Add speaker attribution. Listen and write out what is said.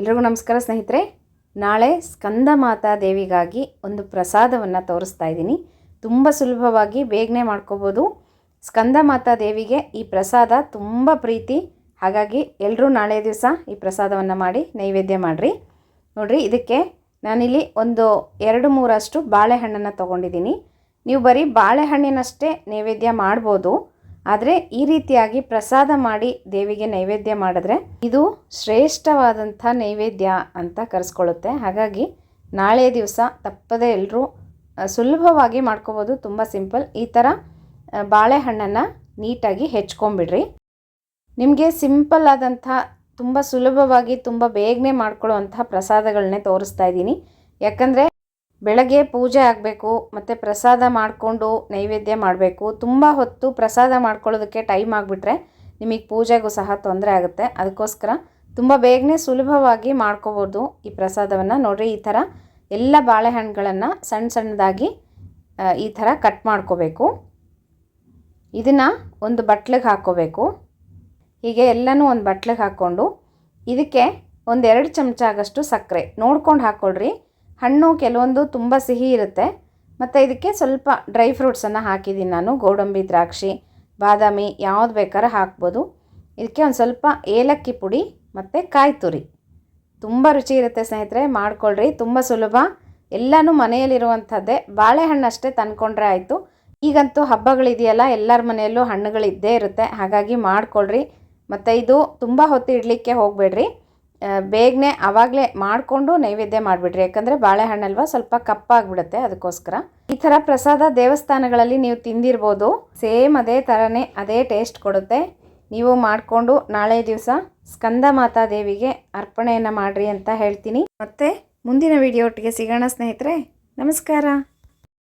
Speaker 1: ಎಲ್ರಿಗೂ ನಮಸ್ಕಾರ ಸ್ನೇಹಿತರೆ. ನಾಳೆ ಸ್ಕಂದ ಮಾತಾ ದೇವಿಗಾಗಿ ಒಂದು ಪ್ರಸಾದವನ್ನು ತೋರಿಸ್ತಾ ಇದ್ದೀನಿ. ತುಂಬ ಸುಲಭವಾಗಿ ಬೇಗನೆ ಮಾಡ್ಕೋಬೋದು. ಸ್ಕಂದ ಮಾತಾ ದೇವಿಗೆ ಈ ಪ್ರಸಾದ ತುಂಬ ಪ್ರೀತಿ. ಹಾಗಾಗಿ ಎಲ್ಲರೂ ನಾಳೆ ದಿವಸ ಈ ಪ್ರಸಾದವನ್ನು ಮಾಡಿ ನೈವೇದ್ಯ ಮಾಡಿರಿ. ನೋಡಿರಿ, ಇದಕ್ಕೆ ನಾನಿಲ್ಲಿ ಒಂದು ಎರಡು ಮೂರಷ್ಟು ಬಾಳೆಹಣ್ಣನ್ನು ತೊಗೊಂಡಿದ್ದೀನಿ. ನೀವು ಬರೀ ಬಾಳೆಹಣ್ಣಿನಷ್ಟೇ ನೈವೇದ್ಯ ಮಾಡ್ಬೋದು. ಆದರೆ ಈ ರೀತಿಯಾಗಿ ಪ್ರಸಾದ ಮಾಡಿ ದೇವಿಗೆ ನೈವೇದ್ಯ ಮಾಡಿದ್ರೆ ಇದು ಶ್ರೇಷ್ಠವಾದಂಥ ನೈವೇದ್ಯ ಅಂತ ಕರೆಸ್ಕೊಳ್ಳುತ್ತೆ. ಹಾಗಾಗಿ ನಾಳೆ ದಿವಸ ತಪ್ಪದೆ ಎಲ್ಲರೂ ಸುಲಭವಾಗಿ ಮಾಡ್ಕೋಬೋದು. ತುಂಬ ಸಿಂಪಲ್. ಈ ಥರ ಬಾಳೆಹಣ್ಣನ್ನು ನೀಟಾಗಿ ಹೆಚ್ಕೊಂಬಿಡ್ರಿ ನಿಮಗೆ ಸಿಂಪಲ್ ಆದಂಥ, ತುಂಬ ಸುಲಭವಾಗಿ ತುಂಬ ಬೇಗನೆ ಮಾಡ್ಕೊಳ್ಳುವಂಥ ಪ್ರಸಾದಗಳನ್ನೇ ತೋರಿಸ್ತಾ ಇದ್ದೀನಿ. ಯಾಕಂದರೆ ಬೆಳಗ್ಗೆ ಪೂಜೆ ಆಗಬೇಕು, ಮತ್ತು ಪ್ರಸಾದ ಮಾಡಿಕೊಂಡು ನೈವೇದ್ಯ ಮಾಡಬೇಕು. ತುಂಬ ಹೊತ್ತು ಪ್ರಸಾದ ಮಾಡ್ಕೊಳ್ಳೋದಕ್ಕೆ ಟೈಮ್ ಆಗಿಬಿಟ್ರೆ ನಿಮಗೆ ಪೂಜೆಗೂ ಸಹ ತೊಂದರೆ ಆಗುತ್ತೆ. ಅದಕ್ಕೋಸ್ಕರ ತುಂಬ ಬೇಗನೆ ಸುಲಭವಾಗಿ ಮಾಡ್ಕೋಬೋದು ಈ ಪ್ರಸಾದವನ್ನು. ನೋಡಿರಿ, ಈ ಥರ ಎಲ್ಲ ಬಾಳೆಹಣ್ಣುಗಳನ್ನು ಸಣ್ಣ ಸಣ್ಣದಾಗಿ ಈ ಥರ ಕಟ್ ಮಾಡ್ಕೋಬೇಕು. ಇದನ್ನು ಒಂದು ಬಟ್ಲಿಗೆ ಹಾಕ್ಕೋಬೇಕು. ಹೀಗೆ ಎಲ್ಲನೂ ಒಂದು ಬಟ್ಲಿಗೆ ಹಾಕ್ಕೊಂಡು ಇದಕ್ಕೆ ಒಂದೆರಡು ಚಮಚ ಆಗಷ್ಟು ಸಕ್ಕರೆ. ನೋಡ್ಕೊಂಡು ಹಾಕ್ಕೊಳ್ರಿ. ಹಣ್ಣು ಕೆಲವೊಂದು ತುಂಬ ಸಿಹಿ ಇರುತ್ತೆ. ಮತ್ತು ಇದಕ್ಕೆ ಸ್ವಲ್ಪ ಡ್ರೈ ಫ್ರೂಟ್ಸನ್ನು ಹಾಕಿದ್ದೀನಿ ನಾನು. ಗೋಡಂಬಿ, ದ್ರಾಕ್ಷಿ, ಬಾದಾಮಿ ಯಾವ್ದು ಬೇಕಾದ್ರೆ ಹಾಕ್ಬೋದು. ಇದಕ್ಕೆ ಒಂದು ಸ್ವಲ್ಪ ಏಲಕ್ಕಿ ಪುಡಿ ಮತ್ತು ಕಾಯಿ ತುರಿ. ತುಂಬ ರುಚಿ ಇರುತ್ತೆ ಸ್ನೇಹಿತರೆ, ಮಾಡ್ಕೊಳ್ರಿ. ತುಂಬ ಸುಲಭ. ಎಲ್ಲನೂ ಮನೆಯಲ್ಲಿರುವಂಥದ್ದೇ. ಬಾಳೆಹಣ್ಣು ಅಷ್ಟೇ ತಂದ್ಕೊಂಡ್ರೆ ಆಯಿತು. ಈಗಂತೂ ಹಬ್ಬಗಳಿದೆಯಲ್ಲ, ಎಲ್ಲರ ಮನೆಯಲ್ಲೂ ಹಣ್ಣುಗಳಿದ್ದೇ ಇರುತ್ತೆ. ಹಾಗಾಗಿ ಮಾಡ್ಕೊಳ್ರಿ. ಮತ್ತು ಇದು ತುಂಬ ಹೊತ್ತು ಇಡಲಿಕ್ಕೆ ಹೋಗಬೇಡ್ರಿ. ಬೇಗನೆ ಆವಾಗಲೇ ಮಾಡಿಕೊಂಡು ನೈವೇದ್ಯ ಮಾಡಿಬಿಡ್ರಿ. ಯಾಕಂದರೆ ಬಾಳೆಹಣ್ಣಲ್ವ ಸ್ವಲ್ಪ ಕಪ್ಪಾಗಿಬಿಡುತ್ತೆ ಅದಕ್ಕೋಸ್ಕರ. ಈ ಥರ ಪ್ರಸಾದ ದೇವಸ್ಥಾನಗಳಲ್ಲಿ ನೀವು ತಿಂದಿರ್ಬೋದು. ಸೇಮ್ ಅದೇ ಥರನೇ ಅದೇ ಟೇಸ್ಟ್ ಕೊಡುತ್ತೆ. ನೀವು ಮಾಡಿಕೊಂಡು ನಾಳೆ ದಿವಸ ಸ್ಕಂದ ಮಾತಾ ದೇವಿಗೆ ಅರ್ಪಣೆಯನ್ನು ಮಾಡಿರಿ ಅಂತ ಹೇಳ್ತೀನಿ. ಮತ್ತೆ ಮುಂದಿನ ವಿಡಿಯೋ ಒಟ್ಟಿಗೆ ಸಿಗೋಣ ಸ್ನೇಹಿತರೆ. ನಮಸ್ಕಾರ.